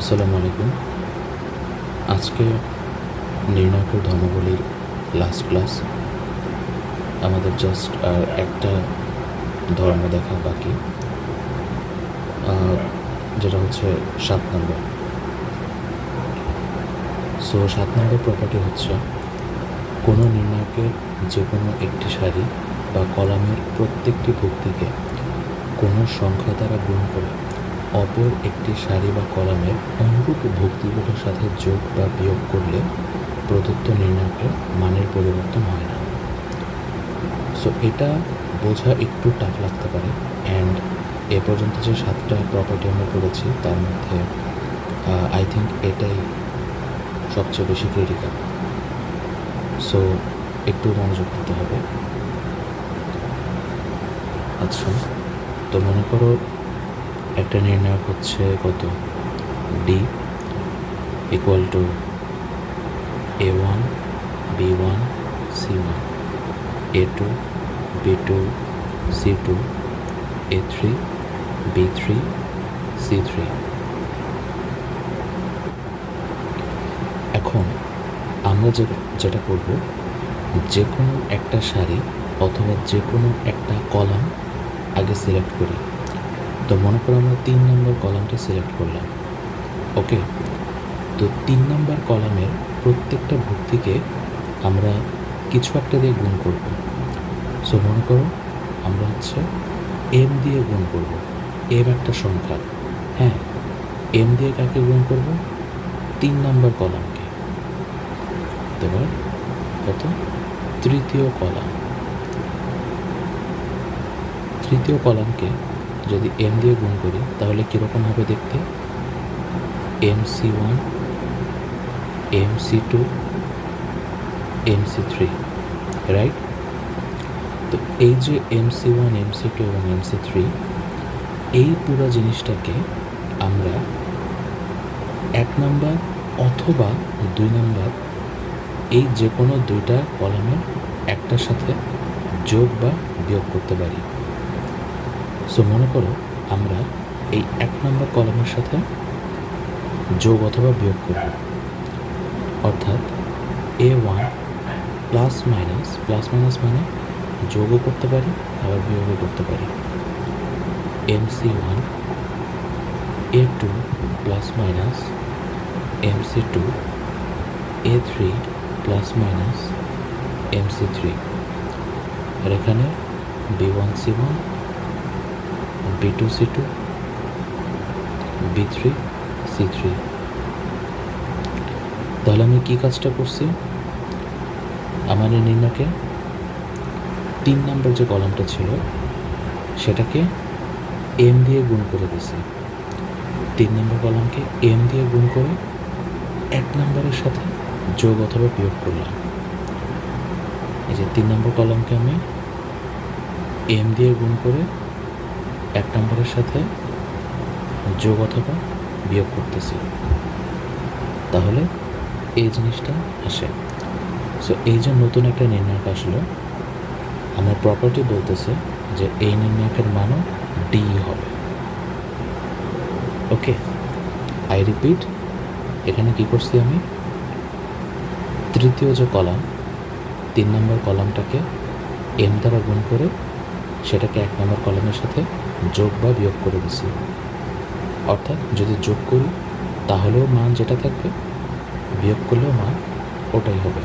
আসসালামু আলাইকুম। আজকে নির্ণায়কের ধর্মগুলির লাস্ট ক্লাস আমাদের জাস্ট আর একটা ধর্ম দেখা বাকি। যেটা হচ্ছে সাত নম্বর। সো সাত নম্বর প্রপার্টি হচ্ছে কোনো নির্ণায়কের যে কোনো একটি সারি বা কলামের প্রত্যেকটি ভুক্তিকে কোনো সংখ্যা দ্বারা গুণ করে অপর একটি সারি বা কলামের অনুরূপ ভুক্তিগুলোর সাথে যোগ বা বিয়োগ করলে প্রদত্ত নির্ণায়কের মানের পরিবর্তন হয় না। সো এটা বোঝা একটু টাফ লাগতে পারে। অ্যান্ড এ পর্যন্ত যে সাতটা প্রপার্টি আমরা পড়েছি, তার মধ্যে আই থিঙ্ক এটাই সবচেয়ে বেশি ক্রিটিক্যাল সো একটু মনোযোগ দিতে হবে। আচ্ছা তো মনে করো একটা নির্ণায়ক হচ্ছে কত? D equal to A one B one C one A two B two C two A three B three C three এখন আমরা যে যেটা করব যে কোনো একটা সারি অথবা যে কোনো একটা কলাম আগে সিলেক্ট করি। তো মনে করো আমরা তিন নম্বর কলামটা সিলেক্ট করলাম। ওকে তো তিন নম্বর কলামের প্রত্যেকটা ভর্তিকে আমরা কিছু একটা দিয়ে গুণ করব। সো মনে করো আমরা হচ্ছে এম দিয়ে গুণ করব। এম একটা সংখ্যা। হ্যাঁ? এম দিয়ে কাকে গুণ করব? তিন নম্বর কলামকে। এবার কত? তৃতীয় কলাম। তৃতীয় কলামকে যদি এম দিয়ে গুণ করি, তাহলে কীরকম হবে দেখতে? M C one M C two M C three right তো এই যে M C one M C two এবং এম সি থ্রি এই পুরো জিনিসটাকে আমরা এক নাম্বার অথবা দুই নাম্বার এই যে কোনো দুইটা কলামের একটার সাথে যোগ বা বিয়োগ করতে পারি। সো মনে করো আমরা এই এক নম্বর কলমের সাথে যোগ অথবা বিয়োগ করব। অর্থাৎ A one plus minus plus minus মানে যোগও করতে পারি, আবার বিয়োগও করতে পারি। M C one A two plus minus M C two A three plus minus M C three আর এখানে B one C one B two C two B three C three তাহলে আমি কী কাজটা করছি? আমার নির্ণয়কে তিন নম্বর যে কলামটা ছিল, সেটাকে এম দিয়ে গুণ করে দিছি। তিন নম্বর কলামকে এম দিয়ে গুণ করে এক নম্বরের সাথে যোগ অথবা বিয়োগ করলাম। এই যে তিন নম্বর কলামকে আমি এম দিয়ে গুণ করে এক নম্বরের সাথে যোগ অথবা বিয়োগ করতেছি। তাহলে এই জিনিসটা আসে। সো এই যে নতুন একটা নির্ণায়ক আসলো, আমার প্রপার্টি বলতেছে যে এই নির্ণায়কের মানও ডি হবে। ওকে আই রিপিট এখানে কি করছি আমি? তৃতীয় যে কলাম, তিন নম্বর কলামটাকে এম দ্বারা গুণ করে সেটাকে এক নম্বর কলমের সাথে যোগ বা বিয়োগ করে দিছি। অর্থাৎ যদি যোগ করি, তাহলেও মান যেটা থাকবে, বিয়োগ করলেও মান ওটাই হবে।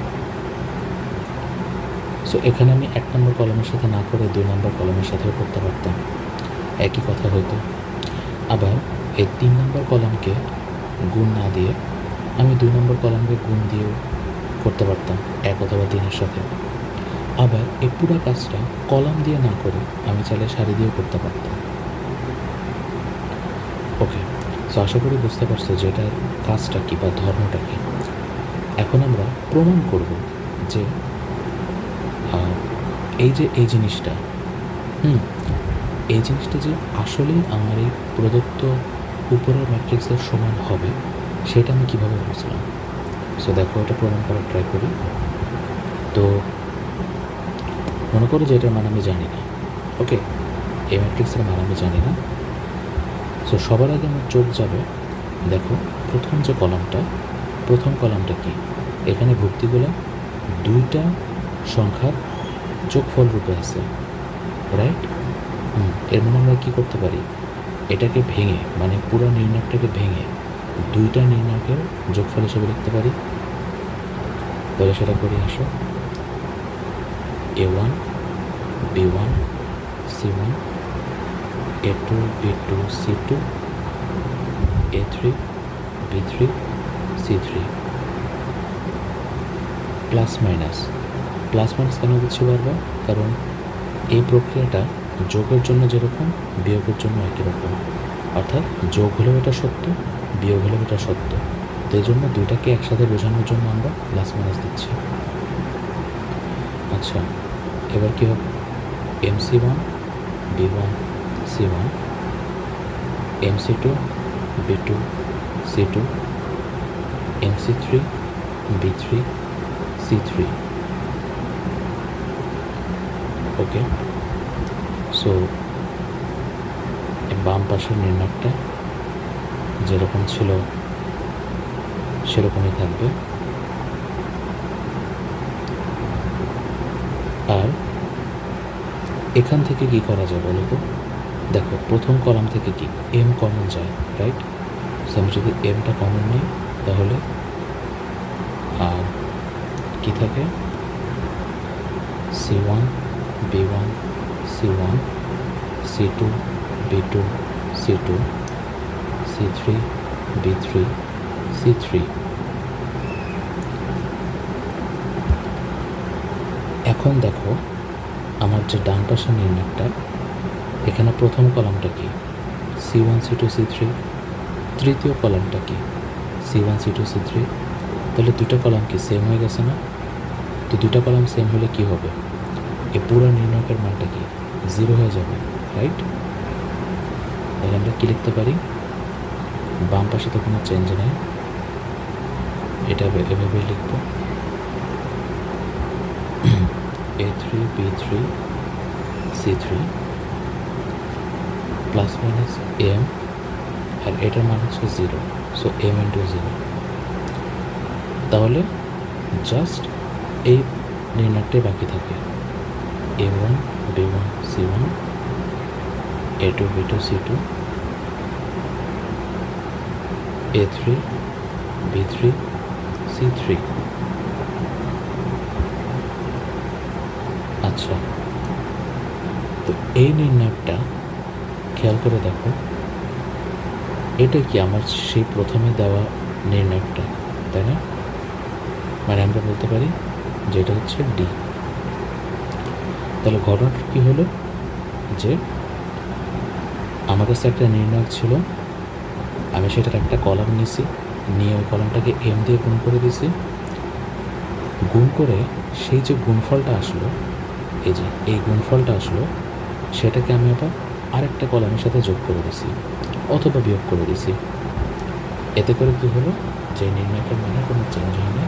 সো এখানে আমি এক নম্বর কলমের সাথে না করে দুই নম্বর কলমের সাথেও করতে পারতাম। একই কথা হয়তো। আবার এই তিন নম্বর কলামকে গুণ না দিয়ে আমি দুই নম্বর কলামকে গুণ দিয়েও করতে পারতাম, এক অথবা তিনের সাথে। আবার এই পুরো কাজটা কলাম দিয়ে না করে আমি চাইলে শাড়ি দিয়েও করতে পারতাম। ওকে সো আশা করি বুঝতে পারছ যে এটার কাজটা কী বা ধর্মটা কী। এখন আমরা প্রমাণ করব যে এই যে এই জিনিসটা, হুম, এই জিনিসটা যে আসলেই আমার এই প্রদত্ত উপরের ম্যাট্রিক্সের সমান হবে, সেটা আমি কীভাবে বুঝলাম? সো দেখো, এটা প্রমাণ করার ট্রাই করি। তো মনে করো যে এটার মান আমি জানি না। ওকে এই ম্যাট্রিক্সের মান আমি জানি না। সো সবার আগে আমার চোখ যাবে। দেখো, প্রথম যে কলামটা, প্রথম কলামটা কি? এখানে ভর্তিগুলো দুইটা সংখ্যার যোগফল রূপে আছে। রাইট এর মানে আমরা কী করতে পারি? এটাকে ভেঙে মানে পুরো নির্ণয়টাকে ভেঙে দুইটা নির্ণয়কের যোগফল হিসেবে লিখতে পারি। তাহলে সেটা করে, আসো। A one B one C one A two B two C two A three B three C three plus minus plus minus কেন দিচ্ছি বারবার? কারণ এই প্রক্রিয়াটা যোগের জন্য যেরকম, বিয়োগের জন্য একই রকম। অর্থাৎ যোগ হলেও এটা সত্য, বিয়োগ হলেও এটা সত্য। তো এই জন্য দুইটাকে একসাথে বোঝানোর জন্য আমরা প্লাস মাইনাস দিচ্ছি। আচ্ছা এবার কী হবে? M C one B one C one M C two B two C two M C three B three C three okay so বাম পাশের নির্ণয়টা যেরকম ছিল, সেরকমই থাকবে। আর এখান থেকে কি করা যায় বলো তো? দেখো, প্রথম কলাম থেকে কি? এম কমন যায় রাইট সো আমি যদি এমটা কমন নিই, তাহলে কি থাকে? C one B one C one C two B two C two C three B three C three এখন দেখো আমার যে ডান পাশের নির্ণয়টা এখানে প্রথম কলামটা কি? C one C two C three তৃতীয় কলামটা কি? C one C two C three তাহলে দুটো কলাম কি সেম হয়ে গেছে না? তো দুটো কলাম সেম হলে কি হবে? এ পুরো নির্ণয়কের মানটা কি? জিরো হয়ে যাবে রাইট তাহলে আমরা কী লিখতে পারি? বাম পাশে তো কোনো চেঞ্জ নেই। এটা এভাবে লিখব। A three B three C three plus minus M আর এটার মান হচ্ছে zero so M into zero তাহলে জাস্ট এই নির্ণয়টাই বাকি থাকে। A one B one C one A two B two C two A three B three C three আচ্ছা। তো এই নির্ণয়টা খেয়াল করে দেখো। এটা কি আমার সেই প্রথমে দেওয়া নির্ণয়টা, তাই না? মানে আমরা বলতে পারি যে এটা হচ্ছে ডি তাহলে ঘটনাটা কী হলো? যে আমার কাছে একটা নির্ণয় ছিল, আমি সেটার একটা কলাম নিয়েছি, নিয়ে ওই কলামটাকে এম দিয়ে গুণ করে দিয়েছি। গুণ করে সেই যে গুণফলটা আসলো এই যে, এই গুণফলটা আসলো, সেটাকে আমি আবার আরেকটা কলামের সাথে যোগ করে দিছি, অথবা বিয়োগ করে দিছি। এতে করে কী হলো? যে নির্ণয়কের মানে কোনো চেঞ্জ হয় না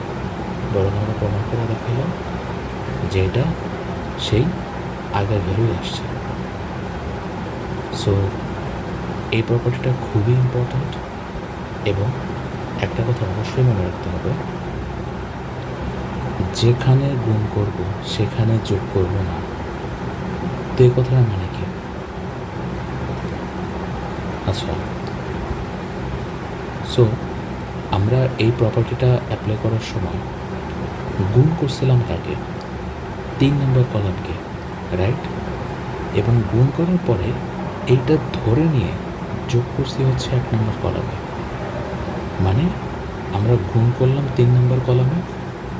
বরং আমরা প্রমাণ করে দেখালাম যে এটা সেই আগের ভ্যালুই আসছে। সো এই প্রপার্টিটা খুবই ইম্পর্ট্যান্ট এবং একটা কথা অবশ্যই মনে রাখতে হবে যেখানে গুণ করব, সেখানে যোগ করব না। তো এই কথাটা মানে কি? আচ্ছা। সো আমরা এই প্রপার্টিটা অ্যাপ্লাই করার সময় গুণ করছিলাম কাকে? তিন নম্বর কলামকে রাইট এবং গুণ করার পরে এইটা ধরে নিয়ে যোগ করছি হচ্ছে এক নম্বর কলামে মানে আমরা গুণ করলাম তিন নম্বর কলামে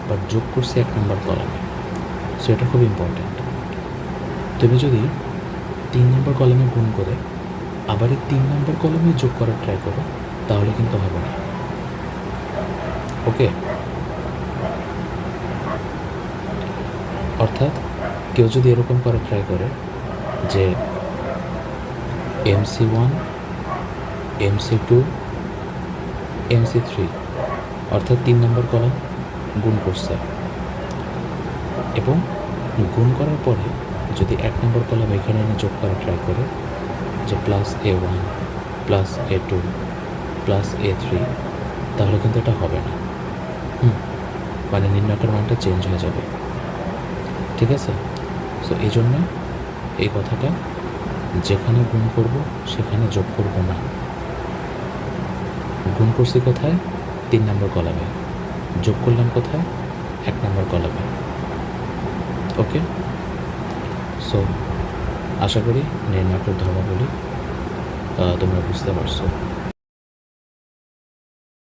বা যোগ করছি এক নম্বর কলামে। সো এটা খুব ইম্পর্ট্যান্ট তুমি যদি তিন নম্বর কলামে গুণ করে আবার এই তিন নম্বর কলামে যোগ করার ট্রাই করো, তাহলে কিন্তু হবে না। ওকে অর্থাৎ কেউ যদি এরকম করার ট্রাই করে যে MC one MC two MC three অর্থাৎ তিন নম্বর কলাম গুণ করছে। এবং গুণ করার পরে যদি এক নম্বর কলাম এখানে এনে যোগ করা ট্রাই করে, যে plus A one plus A two plus A three তাহলে কিন্তু এটা হবে না। হুম মানে নির্ণয়কের মানটা চেঞ্জ হয়ে যাবে। ঠিক আছে? সো এই জন্য এই কথাটা, যেখানে গুণ করব, সেখানে যোগ করব না। গুণ করছি কোথায়? তিন নম্বর কলামে। যোগ করলাম কোথায়? এক নম্বর কলামে। ওকে সো আশা করি নির্ণায়কের ধর্মাবলী তোমরা বুঝতে পারছ।